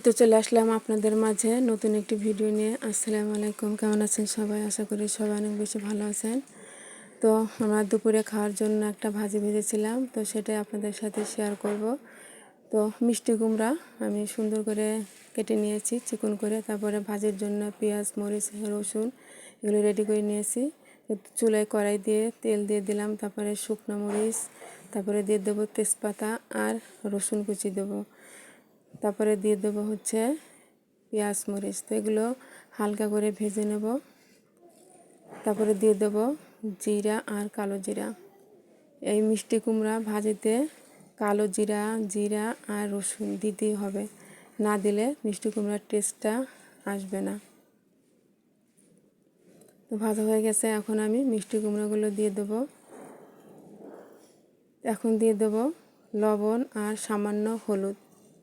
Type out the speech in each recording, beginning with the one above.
তো চলে আসলাম আপনাদের মাঝে নতুন একটি ভিডিও নিয়ে। আসসালামু আলাইকুম, কেমন আছেন সবাই? আশা করি সবাই অনেক বেশি ভালো আছেন। তো আমরা দুপুরে খাওয়ার জন্য একটা ভাজি ভেজেছিলাম, তো সেটাই আপনাদের সাথে শেয়ার করব। তো মিষ্টি কুমড়া আমি সুন্দর করে কেটে নিয়েছি, চিকন করে। তারপরে ভাজির জন্য পেঁয়াজ, মরিচ, রসুন এগুলো রেডি করে নিয়েছি। চুলায় কড়াই দিয়ে তেল দিয়ে দিলাম, তারপরে শুকনো মরিচ, তারপরে দিয়ে দেবো তেজপাতা আর রসুন কুচি দেবো। তারপরে দিয়ে দেবো হচ্ছে পেঁয়াজ, মরিচ। তো এগুলো হালকা করে ভেজে নেব। তারপরে দিয়ে দেব জিরা আর কালো জিরা। এই মিষ্টি কুমড়া ভাজিতে কালো জিরা জিরা আর রসুন দিতেই হবে। না দিলে মিষ্টি কুমড়ার টেস্টটা আসবে না। তো ভাজা হয়ে গেছে। এখন আমি মিষ্টি কুমড়াগুলো দিয়ে দেবো। এখন দিয়ে দেবো লবণ আর সামান্য হলুদ।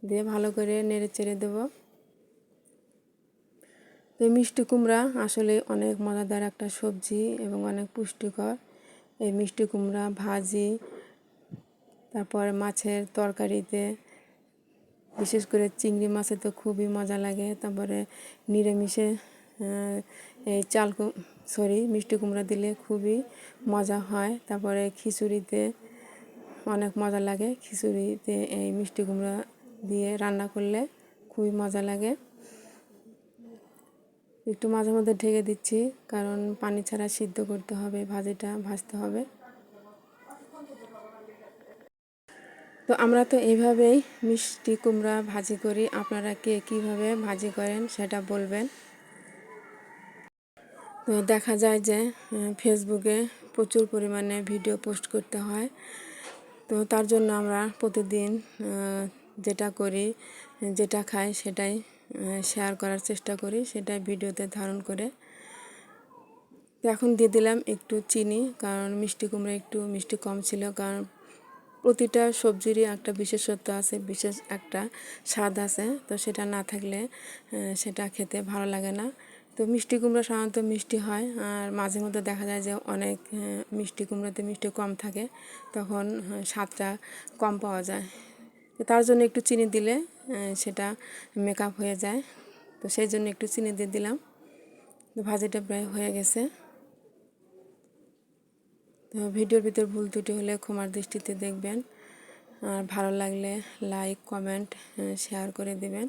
দিয়ে ভালো করে নেড়ে চেড়ে দেবো। তো মিষ্টি কুমড়া আসলে অনেক মজাদার একটা সবজি এবং অনেক পুষ্টিকর। এই মিষ্টি কুমড়া ভাজি, তারপরে মাছের তরকারিতে, বিশেষ করে চিংড়ি মাছে তো খুবই মজা লাগে। তারপরে নিরামিষে এই চাল সরি মিষ্টি কুমড়া দিলে খুবই মজা হয়। তারপরে খিচুড়িতে অনেক মজা লাগে। খিচুড়িতে এই মিষ্টি কুমড়া দিয়ে রান্না করলে খুবই মজা লাগে। একটু মাঝে মধ্যে ঢেকে দিচ্ছি, কারণ পানি ছাড়া সিদ্ধ করতে হবে, ভাজিটা ভাজতে হবে। তো আমরা তো এইভাবেই মিষ্টি কুমড়া ভাজি করি। আপনারা কে কীভাবে ভাজি করেন সেটা বলবেন। তো দেখা যায় যে ফেসবুকে প্রচুর পরিমাণে ভিডিও পোস্ট করতে হয়। তো তার জন্য আমরা প্রতিদিন যেটা করি, যেটা খাই সেটাই শেয়ার করার চেষ্টা করি, সেটাই ভিডিওতে ধারণ করে। এখন দিয়ে দিলাম একটু চিনি, কারণ মিষ্টি কুমড়া একটু মিষ্টি কম ছিল, কারণ প্রতিটা সবজিরই একটা বিশেষত্ব আছে, বিশেষ একটা স্বাদ আছে। তো সেটা না থাকলে সেটা খেতে ভালো লাগে না। তো মিষ্টি কুমড়া সাধারণত মিষ্টি হয়, আর মাঝে মধ্যে দেখা যায় যে অনেক মিষ্টি কুমড়াতে মিষ্টি কম থাকে, তখন স্বাদটা কম পাওয়া যায়। তার জন্য একটু চিনি দিলে সেটা মেকআপ হয়ে যায়। তো সেই জন্য একটু চিনি দিয়ে দিলাম। তো ভাজিটা প্রায় হয়ে গেছে। তো ভিডিওর ভিতর ভুল ত্রুটি হলে ক্ষমার দৃষ্টিতে দেখবেন। আর ভালো লাগলে লাইক কমেন্ট শেয়ার করে দেবেন।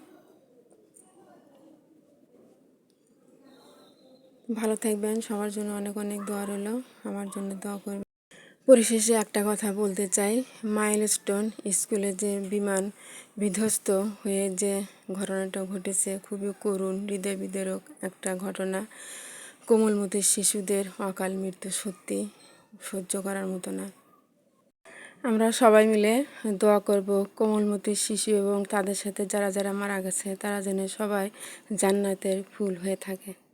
ভালো থাকবেন। সবার জন্য অনেক অনেক দোয়া রইল। আমার জন্য দোয়া করবেন। পরিশেষে একটা কথা বলতে চাই। মাইলস্টোন স্কুলে যে বিমান বিধ্বস্ত হয়ে যে ঘটনাটা ঘটেছে, খুবই করুণ হৃদয় বিদারক একটা ঘটনা। কোমলমতির শিশুদের অকাল মৃত্যু সত্যি সহ্য করার মতো না। আমরা সবাই মিলে দোয়া করব কোমলমতির শিশু এবং তাদের সাথে যারা যারা মারা গেছে, তারা যেন সবাই জান্নাতের ফুল হয়ে থাকে।